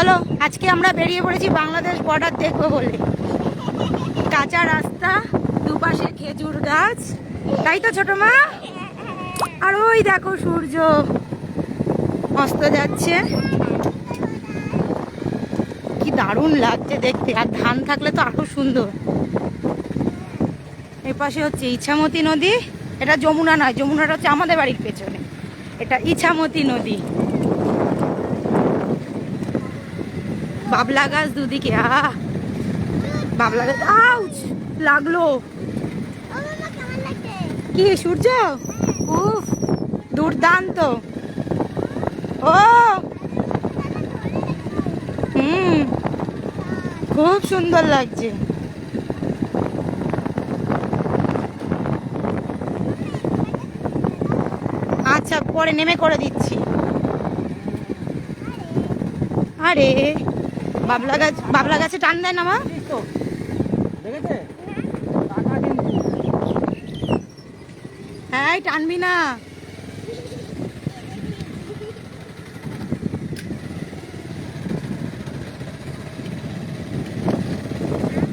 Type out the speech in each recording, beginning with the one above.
চলো, আজকে আমরা বেরিয়ে পড়েছি বাংলাদেশ বর্ডার দেখব বলে। কাঁচা রাস্তা, দুপাশে খেজুর গাছ। তাই তো ছোট মা? আর ওই দেখো সূর্য। অস্ত যাচ্ছে। কি দারুণ লাগছে দেখতে। আর ধান থাকলে তো আরও সুন্দর। এই পাশে হচ্ছে ইছামতি নদী। এটা যমুনা নয়, যমুনাটা হচ্ছে আমাদের বাড়ির পেছনে। এটা ইছামতি নদী। বাবলা গাছ দুদিকে বাবলা গাছ আউচ লাগল। কি সূর্য? উফ, দুর্দান্ত। ও! হুম, খুব সুন্দর লাগছে। আচ্ছা পরে নেমে করে দিচ্ছি। আরে। বাবলা গাছ বাবলা গাছে টান দেয় না মা? হ্যাঁ এই টানবি না।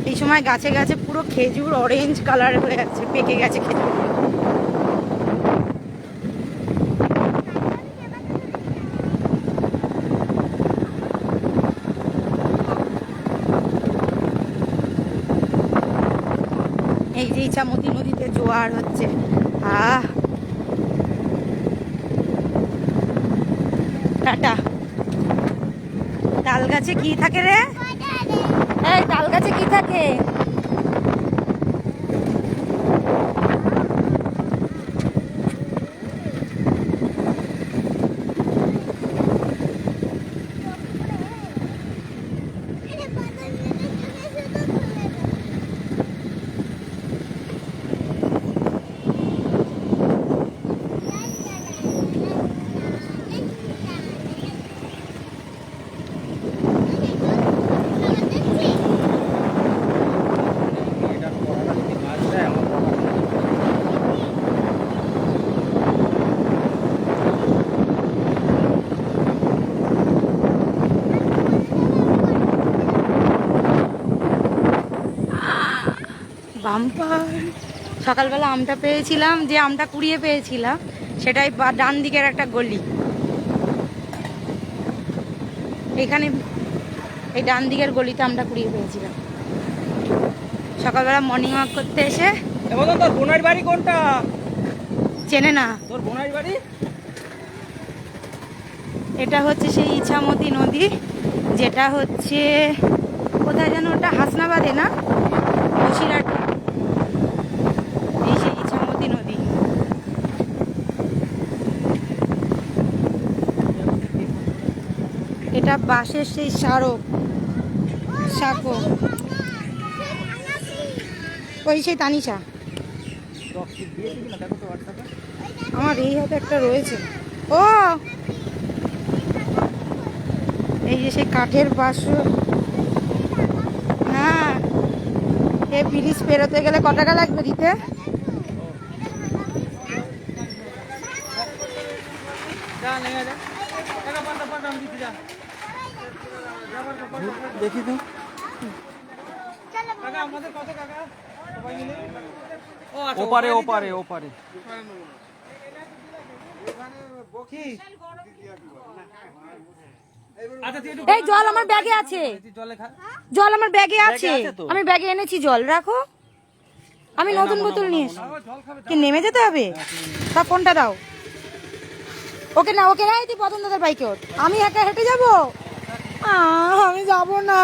এই সময় গাছে গাছে পুরো খেজুর অরেঞ্জ কালার হয়ে যাচ্ছে পেকে গেছে খেজুর। ইছামতি নদীতে জোয়ার হচ্ছে। আহ! টাটা। তাল গাছে কি থাকে রে? এই, তাল গাছে কি থাকে এটা পড়াটা যদি কাজ দেয় আমার পড়া বাম্পার সকালবেলা আমটা পেয়েছিলাম যে আমটা কুড়িয়ে পেয়েছিলাম সেটাই ডান দিকের একটা গলি। এখানে এই ডান দিকের গলিতে আমটা কুড়িয়ে পেয়েছিলাম। সকালবেলা মর্নিং ওয়াক করতে এসে তোর বোনের বাড়ি কোনটা? চেনে না। তোর বোনের বাড়ি? এটা হচ্ছে সেই ইছামতি নদী যেটা হচ্ছে কোথায় যেন ওটা হাসনাবাদে না? বসিরহাট এই সেই ইছামতি নদী এটা বাঁশের সেই স্মারক সাঁকো ওই সেই তানিশা আমার এই হাতে একটা রয়েছে। ও! এই যে সেই কাঠের বাস হ্যাঁ। এ ব্রিজ পেরোতে গেলে ক টাকা লাগবে দিতে নিয়ে যা টাকা পাল্টা পাল্টা আমি দিতে যা দেখি তো। কাকা আমাদের কত কাকা সবাই মিলে। ও আচ্ছা ওপারে ওপারে ওপারে। আচ্ছা এই জল আমার ব্যাগে আছে। জলে আমার ব্যাগে আছে। আমি ব্যাগে এনেছি জল রাখো। আমি নতুন বোতল নিয়ে খাবে কি নেমে যেতে হবে? তা ফোনটা দাও। ওকে না ওকে না তুই পছন্দ তোর বাইকে ওঠ। আমি একা হেঁটে যাব? আমি যাব না।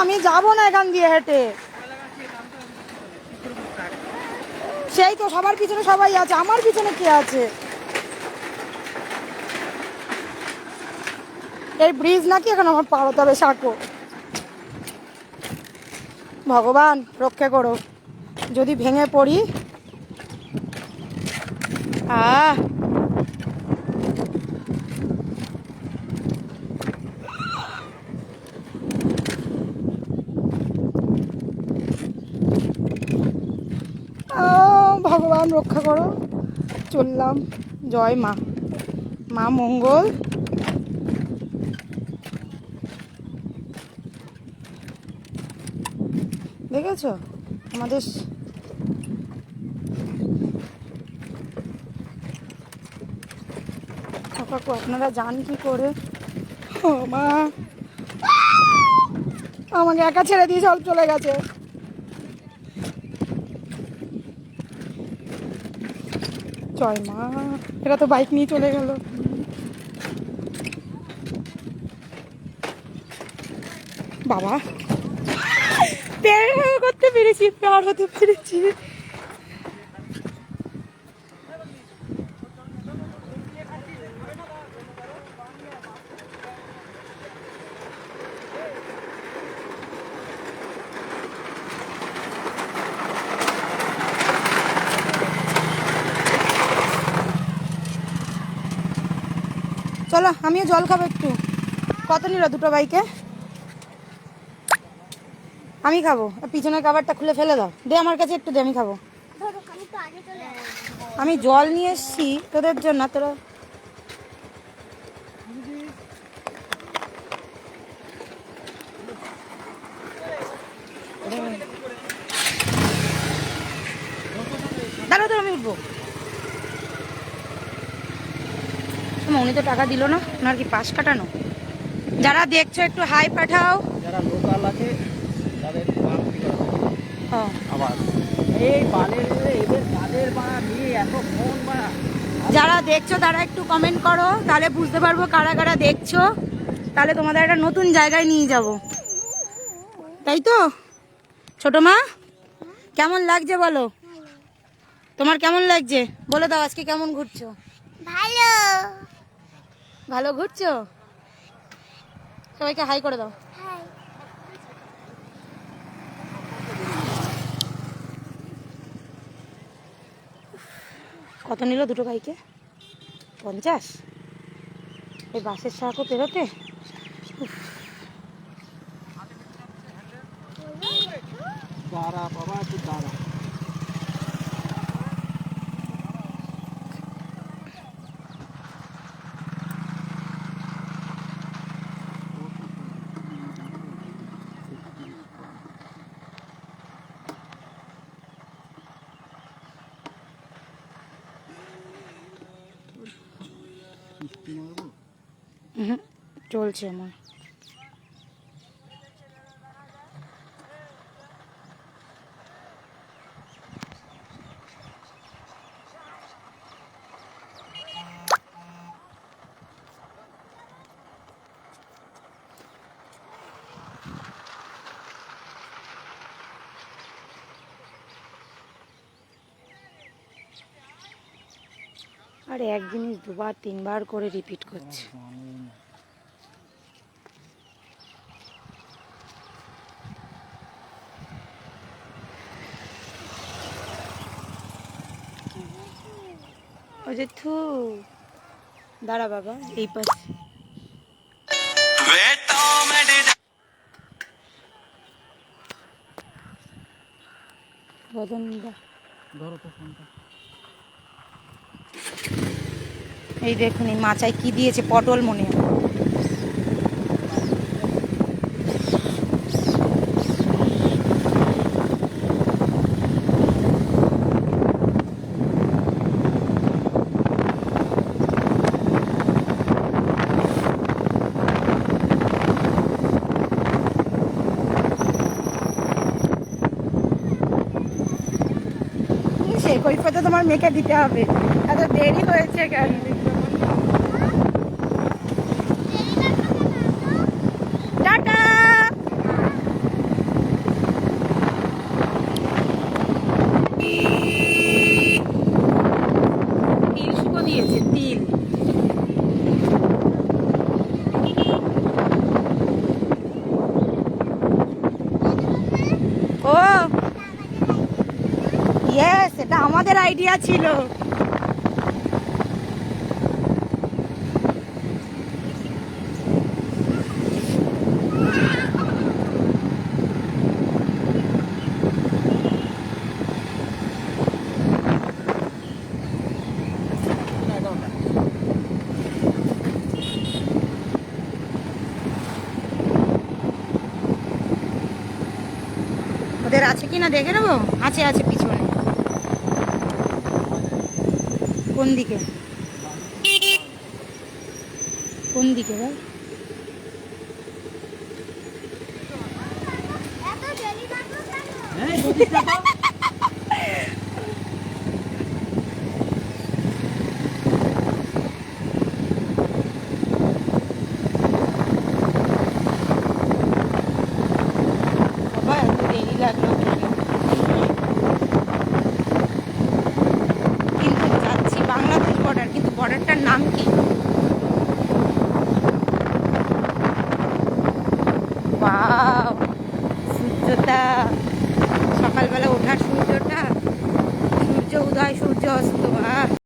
আমি যাব না এখান দিয়ে হেঁটে। সেই তো সবার পিছনে সবাই আছে। আমার পিছনে কে আছে? এই ব্রিজ নাকি এখন আমার পার হবে, সাঁকো। ভগবান, রক্ষা করো। যদি ভেঙে পড়ি আহ আহ, ভগবান রক্ষা করো। চললাম। জয় মা। মা মঙ্গল। দেখেছ? আমাদের কাকু, আপনারা যান কি করে? মা। আমাকে একা ছেড়ে দিয়ে সব চলে গেছে। জয় মা, এরা তো বাইক নিয়ে চলে গেল। বাবা পের করতে পেরেছি, পার হতে পেরেছি চলো আমিও জল খাব একটু। কত নিল দুটো বাইকে? আমি খাব। পিছনের কাবারটা খুলে ফেলে দাও। দে আমার কাছে একটু দে, আমি খাব। আমি জল নিয়ে এসছি তোদের জন্য, তোরা দাঁড়াও আমি উঠবো। মা, উনি তো টাকা দিল না ওনার কি পাশ কাটানো? যারা দেখছ একটু হাই পাঠাও। যারা লোকাল আছে তাদের আবার এই এদের বালের বা নিয়ে এত ফোন বা। যারা দেখছ তারা একটু কমেন্ট করো তাহলে বুঝতে পারব কারা কারা দেখছ। তাহলে তোমাদের একটা নতুন জায়গায় নিয়ে যাব। তাই তো? ছোট মা কেমন লাগছে বলো? তোমার কেমন লাগছে? বলে দাও আজকে কেমন ঘুরছো? ভালো। ভালো ঘুরছো? সবাইকে হাই করে দাও। হাই কত নিল দুটো বাইকে পঞ্চাশ? এই বাসের সাঁকো পেরোতে? দাঁড়া বাবা একটু দাঁড়া। চলছে আমার আর এক জিনিস দুবার তিনবার করে রিপিট করছে। ওই যে থু। দাঁড়া বাবা এই পাশে। এই দেখুন এই মাচায় কি দিয়েছে পটল মনে হয়। কৈফতে তোমার মেয়েকে দিতে হবে। এত দেরি হয়েছে কেন? ইয়েস এটা আমাদের আইডিয়া ছিল। ওদের আছে কি না দেখে নেব? আছে আছে পিছনে কোন দিকে কোন দিকে কেন? হ্যাঁ?